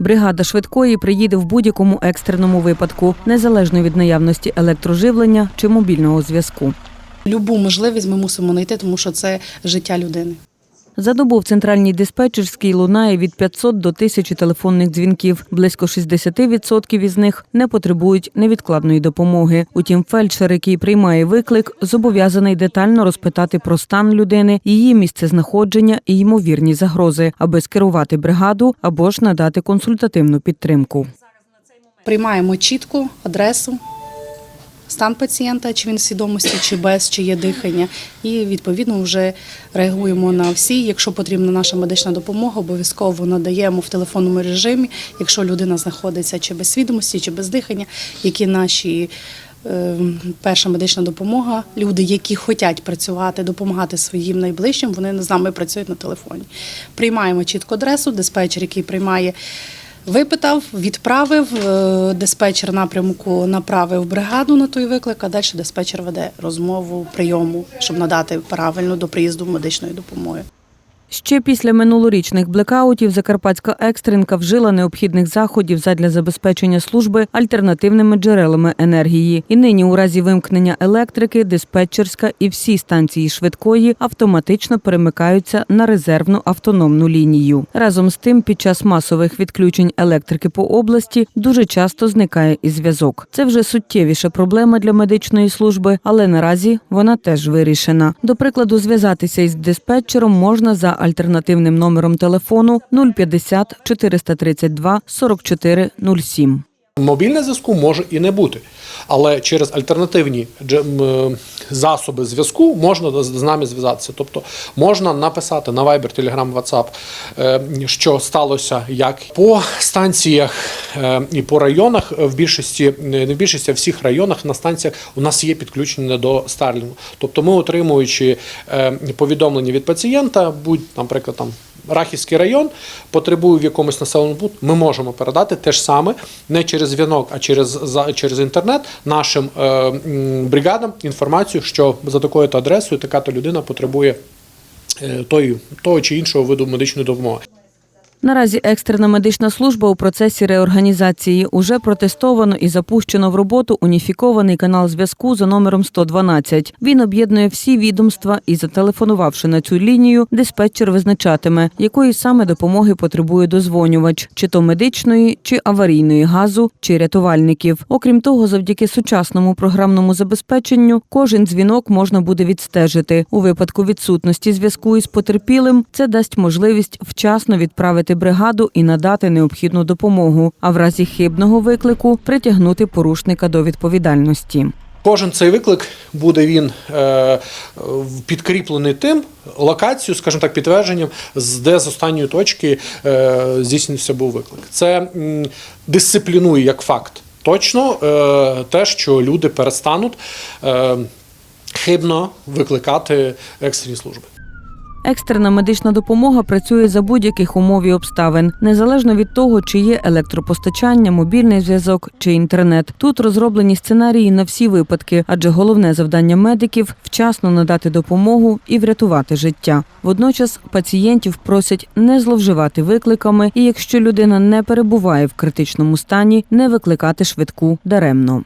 Бригада швидкої приїде в будь-якому екстреному випадку, незалежно від наявності електроживлення чи мобільного зв'язку. Любу можливість ми мусимо знайти, тому що це життя людини. За добу в центральній диспетчерській лунає від 500 до 1000 телефонних дзвінків. Близько 60% із них не потребують невідкладної допомоги. Утім, фельдшер, який приймає виклик, зобов'язаний детально розпитати про стан людини, її місцезнаходження і ймовірні загрози, аби скерувати бригаду або ж надати консультативну підтримку. Приймаємо чітко адресу, стан пацієнта, чи він в свідомості, чи без, чи є дихання. І відповідно вже реагуємо на всі. Якщо потрібна наша медична допомога, обов'язково надаємо в телефонному режимі, якщо людина знаходиться чи без свідомості, чи без дихання, які наші. е, Перша медична допомога. Люди, які хочуть працювати, допомагати своїм найближчим, вони з нами працюють на телефоні. Приймаємо чітку адресу, диспетчер, який приймає Випитав, відправив, е, диспетчер напрямку направив бригаду на той виклик, а далі диспетчер веде розмову прийому, щоб надати правильну до приїзду медичної допомоги. Ще після минулорічних блекаутів Закарпатська екстренка вжила необхідних заходів задля забезпечення служби альтернативними джерелами енергії. І нині, у разі вимкнення електрики, диспетчерська і всі станції швидкої автоматично перемикаються на резервну автономну лінію. Разом з тим, під час масових відключень електрики по області дуже часто зникає і зв'язок. Це вже суттєвіша проблема для медичної служби, але наразі вона теж вирішена. До прикладу, зв'язатися із диспетчером можна за альтернативним номером телефону 050 432 44 07. Мобільне зв'язку може і не бути, але через альтернативні засоби зв'язку можна з нами зв'язатися. Тобто можна написати на Viber, Telegram, WhatsApp, е, що сталося як по станціях і по районах. В більшості не в більшості а всіх районах на станціях у нас є підключення до Старлінгу. Тобто, ми отримуючи е, повідомлення від пацієнта, будь, наприклад, там. Рахівський район потребує в якомусь населеному пункті, ми можемо передати те ж саме не через дзвінок, а через за через інтернет нашим е, бригадам інформацію, що за такою то адресою така то людина потребує е, тої, того чи іншого виду медичної допомоги. Наразі екстрена медична служба у процесі реорганізації уже протестовано і запущено в роботу уніфікований канал зв'язку за номером 112. Він об'єднує всі відомства і, зателефонувавши на цю лінію, диспетчер визначатиме, якої саме допомоги потребує дозвонювач, чи то медичної, чи аварійної газу, чи рятувальників. Окрім того, завдяки сучасному програмному забезпеченню кожен дзвінок можна буде відстежити. У випадку відсутності зв'язку із потерпілим це дасть можливість вчасно відправити бригаду і надати необхідну допомогу, а в разі хибного виклику притягнути порушника до відповідальності. Кожен цей виклик буде він е, підкріплений тим локацією, скажімо так, підтвердженням, з де з останньої точки е, здійснився був виклик. Це дисциплінує як факт. Точно е, те, що люди перестануть хибно викликати екстрені служби. Екстрена медична допомога працює за будь-яких умов і обставин, незалежно від того, чи є електропостачання, мобільний зв'язок чи інтернет. Тут розроблені сценарії на всі випадки, адже головне завдання медиків вчасно надати допомогу і врятувати життя. Водночас пацієнтів просять не зловживати викликами, і якщо людина не перебуває в критичному стані, не викликати швидку даремно.